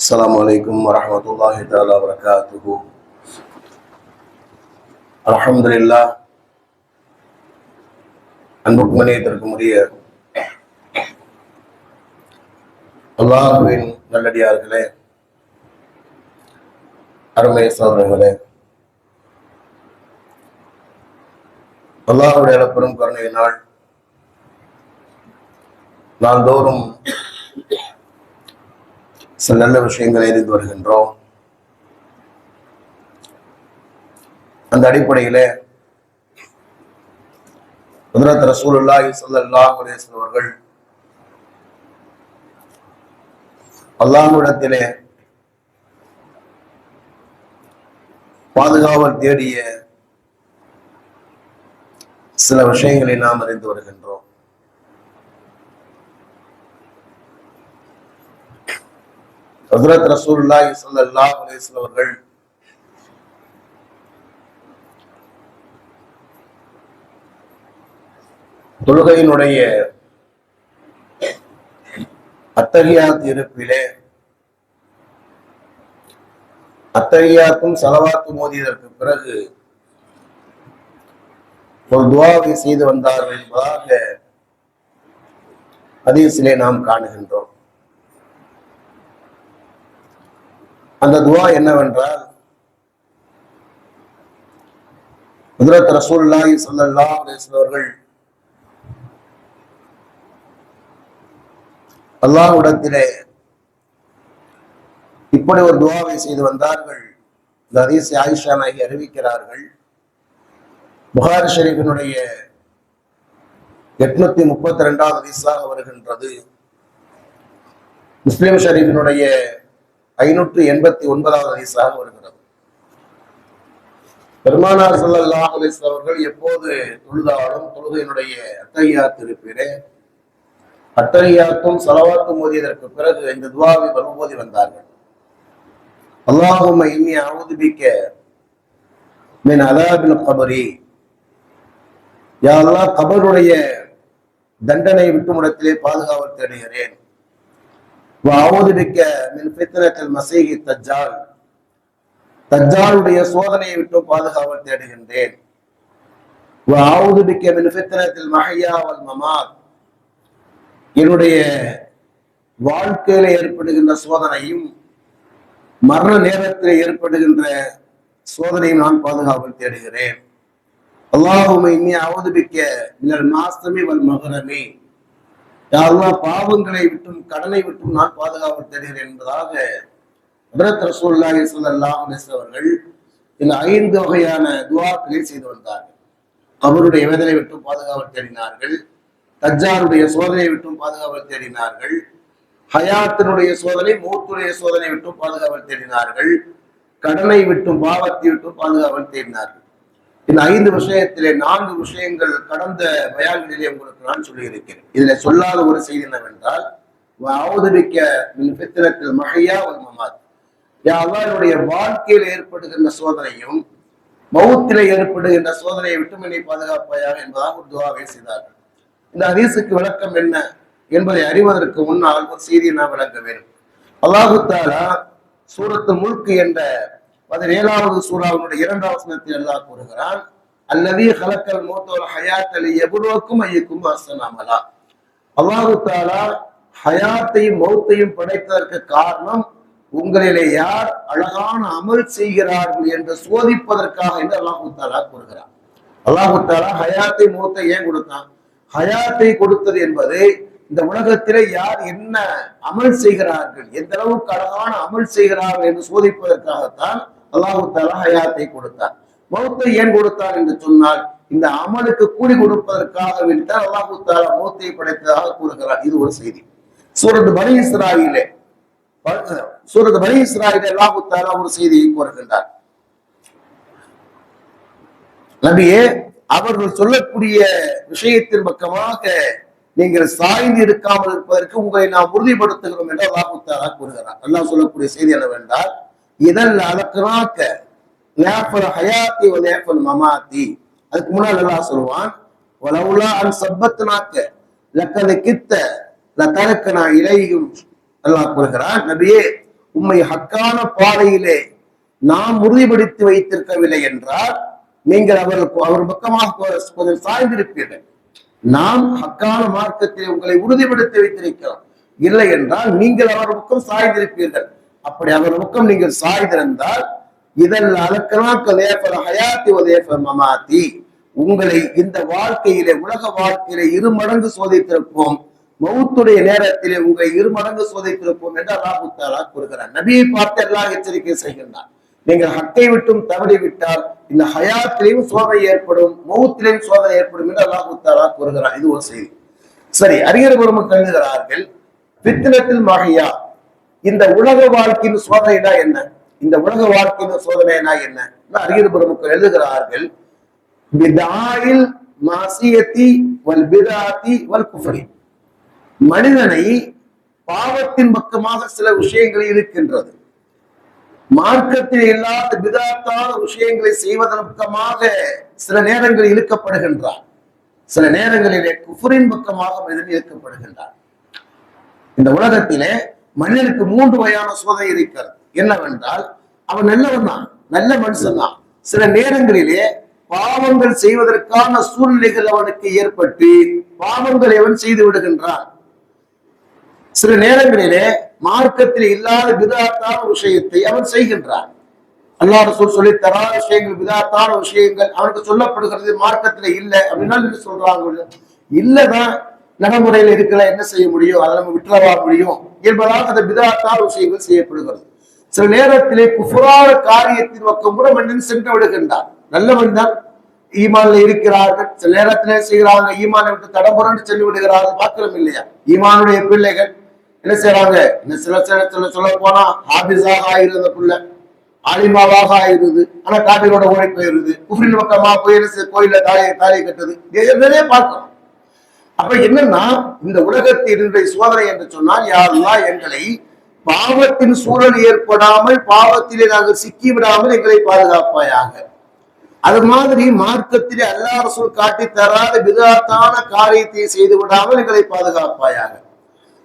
السلام عليكم ورحمة الله تعالى وبركاته الحمد لله அன்புக்கு மனிதத்திற்கும் உரிய அல்லாஹுவின் நல்லடியார்களே அருமை சோதரர்களே அல்லாஹுடைய பெரும் கருணையினால் நாள்தோறும் சில நல்ல விஷயங்களை அறிந்து வருகின்றோம். அந்த அடிப்படையிலே ஹஜ்ரத் ரசூலுல்லாஹி சல்லாஹ் அலைஹி அவர்கள் அல்லாஹ்விடத்திலே பாதுகாவல் தேடிய சில விஷயங்களை நாம் அறிந்து வருகின்றோம். ஹசரத் ரசூல்லா இசல்லா அலைஹி அவர்கள் தொழுகையினுடைய அத்தகையாத் இருப்பிலே அத்தகையாத்தும் செலவாத்து மோதியதற்கு பிறகு ஒரு துவாவை செய்து வந்தார்கள் என்பதாக ஹதீஸிலே நாம் காணுகின்றோம். அந்த துவா என்னவென்றால் குதிரத் ரசூல்லா அல்லாஹ் அவர்கள் அல்லாஹ்விடத்திலே இப்படி ஒரு துவாவை செய்து வந்தார்கள். இந்த ஹதீஸை ஆயிஷா நாயகி அறிவிக்கிறார்கள். புகாரி ஷரீஃபினுடைய எட்நூத்தி முப்பத்தி ரெண்டாவது ஹதீஸாக வருகின்றது. முஸ்லீம் ஷெரீஃபினுடைய ஐநூற்று எண்பத்தி ஒன்பதாவது ஹதீஸாக வருகிறது. பெருமானார் ஸல்லல்லாஹு அலைஹி அவர்கள் எப்போது தொழுதாலும் தொழுகையினுடைய அத்தையாத் இருப்பிலே அத்தகையாத்தும் செலவாத்தும் மோதியதற்கு பிறகு இந்த துவாவை வரும்போது வந்தார்கள். அல்லாஹும் இன்னி அவுதுபிக்க மின் அதாபின் கபரி. யா கபருடைய தண்டனை விட்டுமிடத்திலே பாதுகாவல் தேடுகிறேன். அவுதுபிக்க மின் பித்தனத்தில் மசீகி தஜ்ஜால். தஜ்ஜாலுடைய சோதனையை விட்டு பாதுகாவல் தேடுகின்றேன். அவுதுபிக்க மின் பித்தனத்தில் மஹையா வல் மமாத். என்னுடைய வாழ்க்கையில ஏற்படுகின்ற சோதனையும் மரண நேரத்தில் ஏற்படுகின்ற சோதனையும் நான் பாதுகாவல் தேடுகிறேன். அல்லாஹுமை இன்னி அவதுபிக்க மாஸ்தமி வல் மகரமே யாரெல்லாம் பாவங்களை விட்டும் கடனை விட்டும் நான் பாதுகாவல் தேடுகிறேன் என்பதாக ஹதரத் ரசூலுல்லாஹி ஸல்லல்லாஹு அவர்கள் இந்த ஐந்து வகையான துவாக்களை செய்து வந்தார்கள். அவருடைய வேதனை விட்டும் பாதுகாவல் தேடினார்கள். தஜ்ஜாருடைய சோதனை விட்டும் பாதுகாவல் தேடினார்கள். ஹயாத்தினுடைய சோதனை மூத்துடைய சோதனை விட்டும் பாதுகாவல் தேடினார்கள். கடனை விட்டும் பாவத்தை விட்டும் பாதுகாவல் தேடினார்கள். இந்த ஐந்து விஷயத்திலே நான்கு விஷயங்கள் கடந்த பயான்களிலே உங்களுக்கு நான் சொல்லியிருக்கிறேன். இதுல சொல்லாத ஒரு செய்தி என்னவென்றால் அவதரிக்க பித்திரத்தில் மகையா ஒரு மமாத். அவருடைய வாழ்க்கையில் ஏற்படுகின்ற சோதனையும் மௌத்திலே ஏற்படுகின்ற சோதனையை விட்டும் என்னை பாதுகாப்பாயாக என்பதாக ஒரு துவாவை செய்தார்கள். இந்த ஹதீஸுக்கு விளக்கம் என்ன என்பதை அறிவதற்கு முன்னால் ஒரு செய்தியை நான் விளக்க வேண்டும். அல்லாஹு தாலா சூரத்து முழுக்கு என்ற பதினேழாவது சூறாவினுடைய இரண்டாவது வசனத்தில் அல்லாஹ் கூறுகிறான் அல்லது ஹலக்கல் மூத்தோர் ஹயாத் அலி எவ்வளோக்கும் ஐயக்கும் அசனாமலா அல்லாஹு தாலா ஹயாத்தையும் மௌத்தையும் படைத்ததற்கு காரணம் உங்களிலே யார் அழகான அமல் செய்கிறார்கள் என்று சோதிப்பதற்காக என்று அல்லாஹு தாலா கூறுகிறார் அல்லாஹு தாலா ஹயாத்தை மௌத்தை ஏன் கொடுத்தான்? ஹயாத்தை கொடுத்தது என்பது இந்த உலகத்திலே யார் என்ன அமல் செய்கிறார்கள் எந்த அளவுக்கு அழகான அமல் செய்கிறார்கள் என்று சோதிப்பதற்காகத்தான் அல்லாஹு தாலா ஹயாத்தை கொடுத்தார். மௌத்தை ஏன் கொடுத்தார் என்று சொன்னால் இந்த அமலுக்கு கூலி கொடுப்பதற்காக வேண்டித்தான் அல்லாஹு தாலா மௌத்தை படைத்ததாக கூறுகிறார். இது ஒரு செய்தி. சூரத் பனி இஸ்ராயிலே சூரத் பனி இஸ்ராயிலே அல்லாஹு தாலா ஒரு செய்தியை கூறுகின்றார். நபியே அவர்கள் சொல்லக்கூடிய விஷயத்தின் பக்கமாக நீங்கள் சாய்ந்து இருக்காமல் இருப்பதற்கு உங்களை நாம் உறுதிப்படுத்துகிறோம் என்று அல்லாஹு தாலா கூறுகிறார். அல்லாஹ் சொல்லக்கூடிய செய்தி என்னவென்றால் இதன் அலக்கனாக்க நேஃபல் ஹயாத்தி நேஃபல் மமாத்தி. அதுக்கு முன்னாடி நல்லா சொல்லுவான் வலவுலா அன் சப்பத்னாக்க லக்கது கித்த லத்தனக்கனா இலையும். நல்லா கூறுகிறான் நபியே உம்மை ஹக்கான பாதையிலே நாம் உறுதிப்படுத்தி வைத்திருக்கவில்லை என்றால் நீங்கள் அவருக்கு அவர் பக்கமாக கொஞ்சம் சாய்ந்திருப்பீர்கள். நாம் ஹக்கான மார்க்கத்தில் உங்களை உறுதிப்படுத்தி வைத்திருக்கிறோம். இல்லை என்றால் நீங்கள் அவர் பக்கம் சாய்ந்திருப்பீர்கள். அப்படி அவர் பக்கம் நீங்கள் சாய்ந்திருந்தால் இதன் அலக்கணாக்க லேஃபர் ஹயாத்தி உதேஃபர் மமாத்தி. உங்களை இந்த வாழ்க்கையிலே உலக வாழ்க்கையிலே இரு மடங்கு சோதித்திருப்போம். மௌத்துடைய நேரத்திலே உங்களை இரு மடங்கு சோதித்திருப்போம் என்று அல்லாஹு தாலா கூறுகிறார். நபியை பார்த்து எல்லாம் எச்சரிக்கை செய்கின்றார். நீங்கள் ஹக்கை விட்டும் தவறி விட்டால் இந்த ஹயாத்திலையும் சோதனை ஏற்படும் மௌத்திலையும் சோதனை ஏற்படும் என்று அல்லாஹு தாலா கூறுகிறார். இது ஒரு செய்தி. சரி அறிஞர் பெருமக்கள் எழுதுகிறார்கள் பித்தினத்தில் மகையா இந்த உலக வாழ்க்கையின் சோதனைனா என்ன? இந்த உலக வாழ்க்கையின் சோதனைனா என்ன? அறிஞர் பெருமக்கள் எழுதுகிறார்கள். பிதாயில் மாசியத்தி வல் பிதாத்தி வல் குஃபரி. மனிதனை பாவத்தின் பக்கமாக சில விஷயங்கள் இருக்கின்றது. மார்க்கத்தில் இல்லாத விதாத்தான விஷயங்களை செய்வதன் பக்கமாக சில நேரங்களில் இழுக்கப்படுகின்றார். சில நேரங்களிலே குஃபரின் பக்கமாக மனிதன் இழுக்கப்படுகின்றார். இந்த உலகத்திலே மனிதனுக்கு மூன்று வகையான சோதனை இருக்கிறது. என்னவென்றால் அவன் நல்லவன் தான் நல்ல மனுஷன் தான். சில நேரங்களிலே பாவங்கள் செய்வதற்கான சூழ்நிலைகள் அவனுக்கு ஏற்பட்டு பாவங்களை அவன் செய்து விடுகின்றான். சில நேரங்களிலே மார்க்கத்தில் இல்லாத விதாத்தான விஷயத்தை அவன் செய்கின்றான். அல்லாஹ் ரசூல் சொல்லி தரா விஷயங்கள் விதாத்தான விஷயங்கள் அவனுக்கு சொல்லப்படுகிறது மார்க்கத்துல இல்லை அப்படின்னா சொல்றாங்க? இல்லதான் நடைமுறையில் இருக்கிற என்ன செய்ய முடியும்? அதை நம்ம விட்டுலவா முடியும்? என்பதால் அந்த விதத்தால் விஷயங்கள் செய்யப்படுகிறது. சில நேரத்திலே குஃபுரான காரியத்தின் பக்கம் கூட மன்னன் சென்று விடுகின்றார் நல்லவன் தான். ஈமான்ல இருக்கிறார்கள். சில நேரத்திலே செய்கிறாங்க? ஈமானை விட்டு தடம்புரண்டு சென்று விடுகிறார்கள். பார்க்கிறோம் இல்லையா? ஈமானுடைய பிள்ளைகள் என்ன செய்யறாங்க இந்த சில சில சில சொல்ல போனா ஹாபிஸாக ஆயிருந்த பிள்ளை ஆலிமாவாக ஆயிருது ஆனா காட்டிலோட ஓடி போயிருது. குஃப்ரின் பக்கமா போய் என்ன செய்ய- தாயை தாலியை தாலியை கட்டுது இது நிறைய பார்க்கிறோம். அப்ப என்னன்னா இந்த உலகத்தினுடைய சோதனை என்று சொன்னால் யாரெல்லாம் எங்களை பாவத்தின் சூழல் ஏற்படாமல் பாவத்திலே நாங்கள் சிக்கி விடாமல் எங்களை பாதுகாப்பாயாக. அது மாதிரி மார்க்கத்திலே அல்லா ரசூல் காட்டி தராத விதத்தான காரியத்தை செய்து விடாமல் எங்களை பாதுகாப்பாயாக.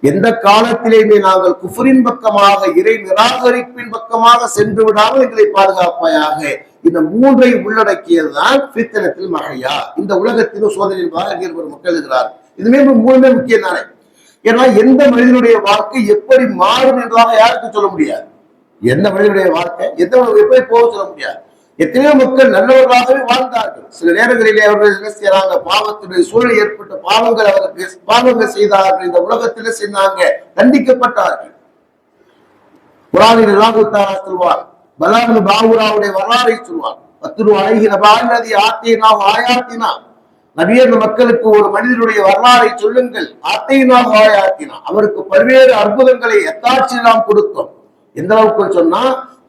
எந்த காலத்திலேயுமே நாங்கள் குஃபரின் பக்கமாக இறை நிராகரிப்பின் பக்கமாக சென்று விடாமல் எங்களை பாதுகாப்பாயாக. இந்த மூன்றை உள்ளடக்கியதுதான் பித்தனத்தில் மகையா. இந்த உலகத்திலும் சோதனை என்பதாக ஒரு மக்கள் இருக்கிறார்கள் இதுவே மூணுமே முக்கியம் தானே? ஏன்னா எந்த மனிதனுடைய வாழ்க்கை எப்படி மாறும் என்றதாக யாருக்கும் சொல்ல முடியாது. எந்த மனிதனுடைய வாழ்க்கை? எந்த எப்படி போக சொல்ல முடியாது? எத்தனையோ மக்கள் நல்லவர்களாகவே வாழ்ந்தார்கள். சில நேரங்களிலே அவர்கள் என்ன செய்யறாங்க பாவத்துடைய சூழல் ஏற்பட்ட பாவங்கள் அவருக்கு பாவங்கள் செய்தார்கள். இந்த உலகத்திலே செய்தாங்க? தண்டிக்கப்பட்டார்கள். குரானில் அல்லாஹுத்தாரா சொல்வார் பலாமன் பாபுராவுடைய வரலாறை சொல்வார். பத்து அழகின பாலதி ஆத்தினா ஆயாத்தினா. நபிய மக்களுக்கு ஒரு மனிதனுடைய வரலாறை சொல்லுங்கள். ஆத்தைனா ஆயாத்தினா அவருக்கு பல்வேறு அற்புதங்களை எத்தாட்சி நாம் கொடுத்தோம் எந்த அளவுக்கு சொன்னா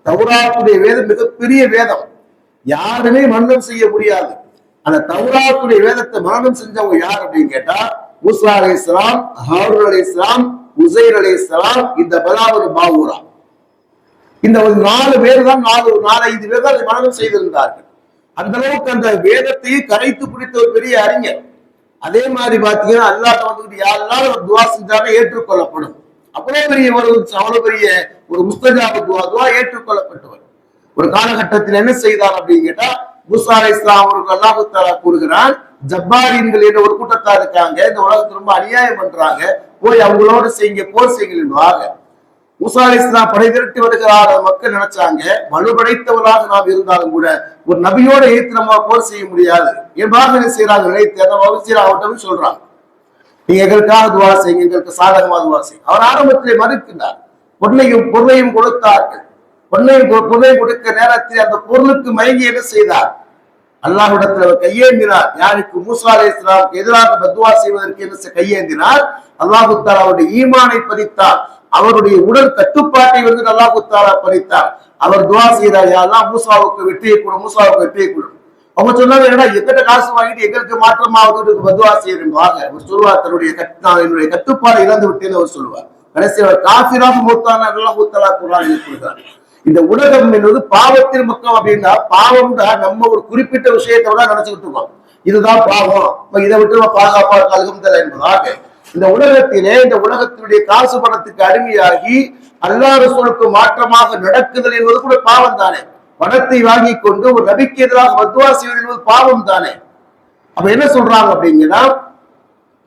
தௌராத்துடைய வேதம் மிகப்பெரிய வேதம். யாருமே மரணம் செய்ய முடியாது. அந்த தௌராத்துடைய வேதத்தை மரணம் செஞ்சவங்க யார் அப்படின்னு கேட்டா மூசா அலை இஸ்லாம் ஹாரூர் அலை இஸ்லாம் உசைர் அலை இஸ்லாம் இந்த பலாவூர் பாவூரா. இந்த ஒரு நாலு பேர் தான் நாலு நாலு ஐந்து பேர் தான் மரணம் செய்திருந்தார்கள். அந்த அளவுக்கு அந்த வேதத்தையும் கரைத்து பிடித்த ஒரு பெரிய அறிஞர். அதே மாதிரி பாத்தீங்கன்னா அல்லாஹ் வந்துட்டு யாரெல்லாம் ஒரு துவா செஞ்சாலும் ஏற்றுக்கொள்ளப்படும். அவ்வளவு பெரிய ஒரு அவ்வளவு பெரிய ஒரு முஸ்தஜாபு துவா துவா ஏற்றுக்கொள்ளப்பட்டவர். ஒரு காலகட்டத்தில் என்ன செய்தார் அப்படின்னு கேட்டா மூசா இஸ்லாம் அவருக்கு அல்லாஹு தாலா கூறுகிறான் ஜப்பாரின்கள் என்ற ஒரு கூட்டத்தா இருக்காங்க இந்த உலகத்துல ரொம்ப அநியாயம் பண்றாங்க போய் அவங்களோட செய்யுங்க போர் செய்யுங்கள்வாங்க மூசா இஸ்லாம் படை திரட்டி வருகிறார் மக்கள் நினைச்சாங்க. வலுபடைத்தவராக நாம் இருந்தாலும் கூட ஒரு நபியோட ஏத்து நம்ம போர் செய்ய முடியாது. என்பதாக என்ன செய்யறாங்க நினைத்து அந்த வகுசீர் அவர்கிட்ட சொல்றாங்க. நீங்க எங்களுக்காக துவா செய்யுங்க எங்களுக்கு சாதகமாக துவா செய்யுங்க. அவர் ஆரம்பத்திலே மறுக்கின்றார். பொன்னையும் பொருளையும் கொடுத்தார்கள். பொன்னையும் கொ- பொருளையும் கொடுக்க நேரத்தில் அந்த பொருளுக்கு மயங்கி என்ன செய்தார்? அல்லாஹிடத்தில் அவர் கையேந்தினார். யாருக்கு? மூசா அலை இஸ்லாமுக்கு எதிராக பத்வா செய்வதற்கு என்ன கையேந்தினார்? அல்லாஹு தாலா அவருடைய ஈமானை பறித்தார் அவருடைய உடல் கட்டுப்பாட்டை வந்து நல்லா குத்தாரா பறித்தார் அவர் துவா செய்தார் யாரெல்லாம் மூசாவுக்கு வெற்றியை கொடு மூசாவுக்கு வெற்றியை கொடு. அவங்க சொன்னாங்க என்னடா எங்கிட்ட காசு வாங்கிட்டு எங்களுக்கு மாற்றமாவது பதுவா செய்யறாங்க அவர் சொல்லுவார் தன்னுடைய கட் நான் என்னுடைய கட்டுப்பாடு இழந்து விட்டேன்னு அவர் சொல்லுவார். கடைசி அவர் காசிராக மூத்தான அல்லாஹு தாலா குரான் கொடுத்தார் இந்த உலகம் என்பது பாவத்தின் பக்கம் அப்படின்னா பாவம் தான் நம்ம ஒரு குறிப்பிட்ட விஷயத்தை நினைச்சுக்கிட்டு இருக்கோம். இதுதான் பாவம். இதை விட்டு பாதுகாப்பாக பாதுகாப்பா இருக்க என்பதாக இந்த உலகத்திலே இந்த உலகத்தினுடைய காசு பணத்துக்கு அடிமையாகி அல்லா ரசூலுக்கு மாற்றமாக நடக்குதல் என்பது கூட பாவம் தானே. பணத்தை வாங்கி கொண்டு ஒரு நபிக்கு எதிராக மத்துவா செய்வது என்பது பாவம் தானே. அப்ப என்ன சொல்றாங்க அப்படிங்கன்னா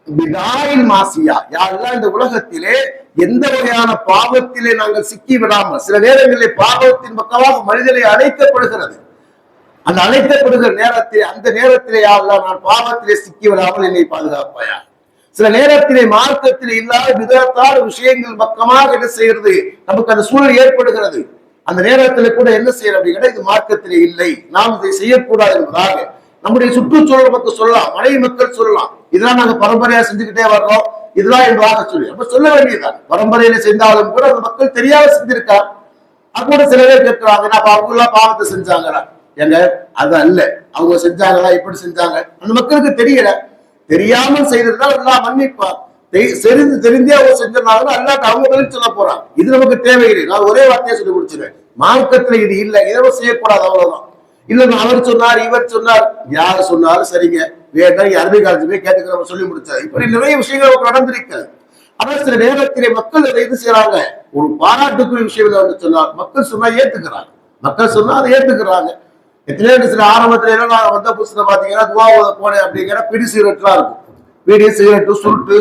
விதாயின் மாசியா யாரெல்லாம் இந்த உலகத்திலே எந்த வகையான பாவத்திலே நாங்கள் சிக்கி விடாமல் சில நேரங்களில் பாவத்தின் பக்கமாக மனிதனை அழைக்கப்படுகிறது அந்த அழைக்கப்படுகிற நேரத்தில் அந்த நேரத்திலே யாரெல்லாம் நான் பாவத்திலே சிக்கி விடாமல் என்னை பாதுகாப்பாயா? சில நேரத்திலே மார்க்கத்தில் இல்லாத விதத்தால் விஷயங்கள் பக்கமாக என்ன செய்யறது நமக்கு அந்த சூழல் ஏற்படுகிறது. அந்த நேரத்தில் கூட என்ன செய்யற அப்படிங்கிற இது மார்க்கத்திலே இல்லை. நாம் இதை செய்யக்கூடாது என்பதாக நம்முடைய சுற்றுச்சூழல் மக்கள் சொல்லலாம். மனைவி மக்கள் சொல்லலாம். இதெல்லாம் நாங்க பரம்பரையா செஞ்சுக்கிட்டே வர்றோம். இதெல்லாம் என்பதாக சொல்லி. அப்ப சொல்ல வேண்டியதுதான். பரம்பரையில செஞ்சாலும் கூட அந்த மக்கள் தெரியாத செஞ்சிருக்கா அது கூட சில பேர் கேட்கிறாங்க அப்ப அவங்க எல்லாம் பாவத்தை செஞ்சாங்களா? எங்க அது அல்ல. அவங்க செஞ்சாங்களா? இப்படி செஞ்சாங்க? அந்த மக்களுக்கு தெரியல. தெரியாமல் செய்திருந்தால் எல்லாம் மன்னிப்பார் தெரிந்து தெரிந்தே அவங்க செஞ்சிருந்தாலும் அல்லாட்ட அவங்க பதில் சொல்ல போறாங்க இது நமக்கு தேவையில்லை. நான் ஒரே வார்த்தையை சொல்லி முடிச்சிருவேன் மார்க்கத்துல இது இல்லை. இதை செய்யக்கூடாது அவ்வளவுதான். இல்ல அவர் சொன்னார் இவர் சொன்னார். யார் சொன்னாலும் சரிங்க. வேண்டாம் அரபி காலத்து போய் கேட்டுக்கிறவங்க சொல்லி முடிச்சாரு இப்படி நிறைய விஷயங்கள் நடந்திருக்கு ஆனா சில நேரத்திலே மக்கள் அதை இது செய்யறாங்க ஒரு பாராட்டுக்குரிய விஷயம் வந்து சொன்னார் மக்கள் சொன்னா ஏத்துக்கிறாங்க. மக்கள் சொன்னா அதை ஏத்துக்கிறாங்க. எத்தனையோ சில ஆரம்பத்துல எல்லாம் நான் வந்த புதுசுல பாத்தீங்கன்னா துவா போனேன் அப்படிங்கிற பிடி சிகரெட்லாம் இருக்கும். பீடி சிகரெட்டு சுருட்டு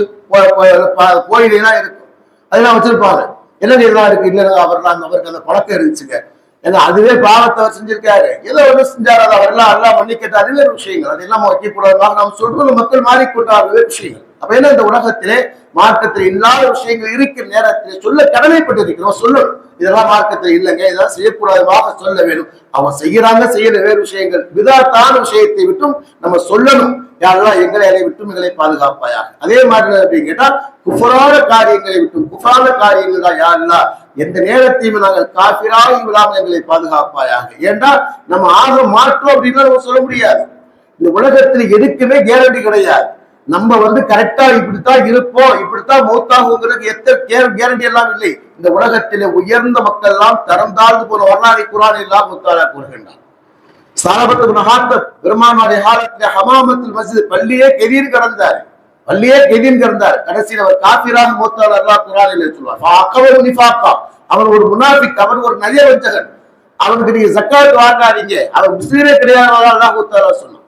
கோயிலாம் இருக்கும். அதெல்லாம் வச்சிருப்பாங்க. என்ன நீர்லாம் இருக்கு? இல்ல அவர்லாம் அவருக்கு அந்த பழக்கம் இருந்துச்சுங்க. ஏன்னா அதுவே பாவத்தை அவர் செஞ்சிருக்காரு. ஏதோ ஒன்று செஞ்சாரு அது அவரெல்லாம் எல்லாம் மன்னிக்கிட்ட அதுவே விஷயங்கள். அதெல்லாம் வைக்கக்கூடாது நாம் சொல்றது மக்கள் மாறிக்கொண்டார் விஷயங்கள். அப்ப என்ன இந்த உலகத்திலே மார்க்கத்தில் இல்லாத விஷயங்கள் இருக்கிற நேரத்தில் சொல்ல கடமைப்பட்டிருக்கிறோம் சொல்லணும். இதெல்லாம் மார்க்கத்தில் இல்லைங்க இதெல்லாம் செய்யக்கூடாதமாக சொல்ல வேணும். அவன் செய்யறாங்க செய்யற வேறு விஷயங்கள். விதாத்தான விஷயத்தை விட்டும் நம்ம சொல்லணும். யாரெல்லாம் எங்களை அதை விட்டும் எங்களை பாதுகாப்பாயாக. அதே மாதிரி அப்படின்னு கேட்டா குஃபரான காரியங்களை விட்டும். குஃபரான காரியங்கள் தான் யாரெல்லாம் எந்த நேரத்தையும் நாங்கள் காபிராகி விடாமல் எங்களை பாதுகாப்பாயாக. ஏன்டா நம்ம ஆக மாற்றோம் அப்படின்னு நம்ம சொல்ல முடியாது. இந்த உலகத்தில் எதுக்குமே கேரண்டி கிடையாது. நம்ம வந்து கரெக்டா இப்படித்தான் இருப்போம் இப்படித்தான் மௌத்தாகுங்கிறது எத்தனை கேரண்டி எல்லாம் இல்லை. இந்த உலகத்திலே உயர்ந்த மக்கள் எல்லாம் தரம் தாழ்ந்து போன வரலாறு குரான் எல்லாம் முத்தாலா கூறுகின்றார் சாரபத்து மகாத்த பெருமானுடைய காலத்திலே ஹமாமத்தில் மசித் பள்ளியே கெதிர் கடந்தார். பள்ளியே கெதிர் கிடந்தார். கடைசியில் அவர் காபிராக மூத்தால் அல்லா குரானில் சொல்வார். அவர் ஒரு முனாபிக் அவர் ஒரு நதிய வஞ்சகன் அவனுக்கு நீங்க ஜக்காத் வாங்காதீங்க. அவர் முஸ்லீமே கிடையாது சொன்னார்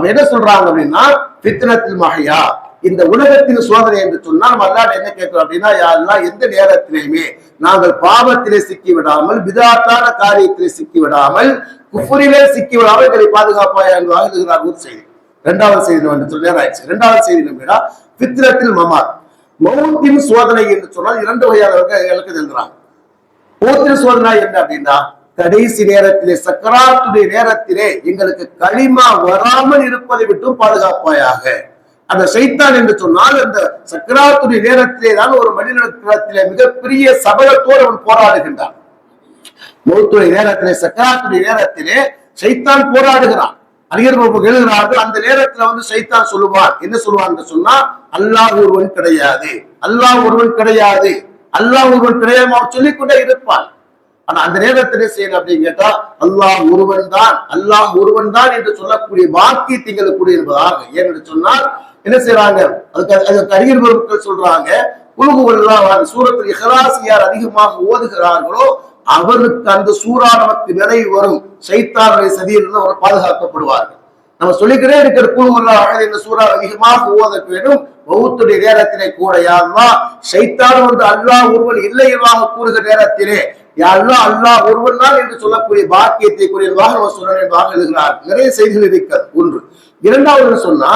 அவன் என்ன சொல்றாங்க அப்படின்னா பித்தனத்தில் மகையா இந்த உலகத்தின் சோதனை என்று சொன்னால் நம்ம அல்லாட என்ன கேட்கிறோம் அப்படின்னா யாரெல்லாம் எந்த நேரத்திலையுமே நாங்கள் பாவத்திலே சிக்கி விடாமல் விதாத்தான காரியத்திலே சிக்கி விடாமல் குஃபுரிலே சிக்கி விடாமல் எங்களை பாதுகாப்பாயா என்று ஒரு செய்தி. இரண்டாவது செய்தி என்று சொல்லி ஆயிடுச்சு. இரண்டாவது செய்தி நம்பினா பித்திரத்தில் மமார் மௌத்தின் சோதனை என்று சொன்னால் இரண்டு வகையானவர்கள் எங்களுக்கு எழுதுறாங்க மௌத்தின் சோதனை என்ன அப்படின்னா கடைசி நேரத்திலே சக்கராத்துடைய நேரத்திலே எங்களுக்கு களிமா வராமல் இருப்பதை விட்டும் பாதுகாப்பாயாக. அந்த சைத்தான் என்று சொன்னால் அந்த சக்கராத்துடைய நேரத்திலே தான் ஒரு மனிதனத்திலே மிகப்பெரிய சபலத்தோடு அவன் போராடுகின்றான். மௌத்துடைய நேரத்திலே சக்கராத்துடைய நேரத்திலே சைத்தான் போராடுகிறான். அறிஞர் எழுதுகிறார்கள் அந்த நேரத்துல வந்து சைத்தான் சொல்லுவான் என்ன சொல்லுவான் சொன்னா அல்லாஹ் ஒருவன் கிடையாது. அல்லாஹ் ஒருவன் கிடையாது. அல்லாஹ் ஒருவன் கிடையாது அவன் சொல்லிக்கொண்டே இருப்பான். ஆனா அந்த நேரத்தில் செய்யணும் அப்படின்னு கேட்டா அல்லாஹ் ஒருவன் தான் அல்லாஹ் ஒருவன் தான் என்று சொல்லக்கூடிய வாக்கி திங்கக்கூடிய என்பதாக. ஏன்னு சொன்னால் என்ன செய்யறாங்க அதுக்கு அதுக்கு அறிஞர் பொருட்கள் சொல்றாங்க உலகுவெல்லாம் சூரத்தில் இஹலாசி யார் அதிகமாக ஓதுகிறார்களோ அவருக்கு அந்த சூறா நமக்கு நிறைவு வரும். சைத்தானுடைய சதியிலிருந்து அவர் பாதுகாக்கப்படுவார்கள். நம்ம சொல்லிக்கிட்டே இருக்கிற குழுவல்லா இந்த சூறா அதிகமாக ஓத வேண்டும். பௌத்துடைய நேரத்திலே கூட யாருன்னா சைத்தான் ஒன்று அல்லாஹ் ஒருவன் இல்லை கூறுகிற நேரத்திலே யாரெல்லாம் அல்லாஹ் ஒருவன் நாள் என்று சொல்லக்கூடிய பாக்கியத்தை கூறியதாக அவர் என்பதாக எழுதுகிறார். நிறைய செய்திகள் இருக்கிறது ஒன்று. இரண்டாவது சொன்னா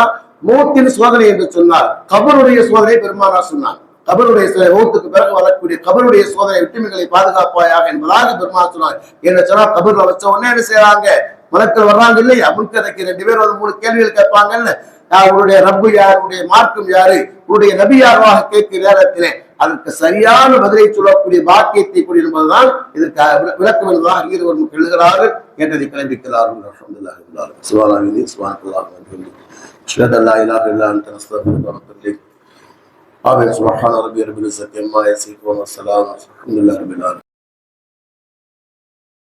மூத்தின் சோதனை என்று சொன்னார் கபருடைய சோதனை பெருமானா சொன்னார். கபருடைய மூத்துக்கு பிறகு வரக்கூடிய கபருடைய சோதனை விட்டுமைகளை பாதுகாப்பாயாக என்பதாக பெருமா சொன்னார். என்ன சொன்னா கபர்ல வச்ச உடனே என்ன செய்யறாங்க மலக்கள் வர்றாங்க இல்லையா? முன்கதைக்கு ரெண்டு பேர் வந்து மூணு கேள்விகள் கேட்பாங்கல்ல. உங்களுடைய ரப்பு யார்? உங்களுடைய மார்க்கம் யாரு? உங்களுடைய நபி யாராக கேட்கிற நேரத்திலே அதற்கு சரியான பதிலை சொல்லக்கூடிய பாக்கியத்தை கூடிய என்பதுதான் இதற்கு விளக்கம் என்பதாக அறிஞர் எழுதுகிறார்கள் என்றதை கிளம்பிக்கிறார்கள் சிவாலாமிதி சுபானல்லாஹ் أشهد أن لا إله إلا أنت نستغفرك ونتوب إليك آمين سبحان ربي رب العزة عما يصفون والسلام الحمد لله رب العالمين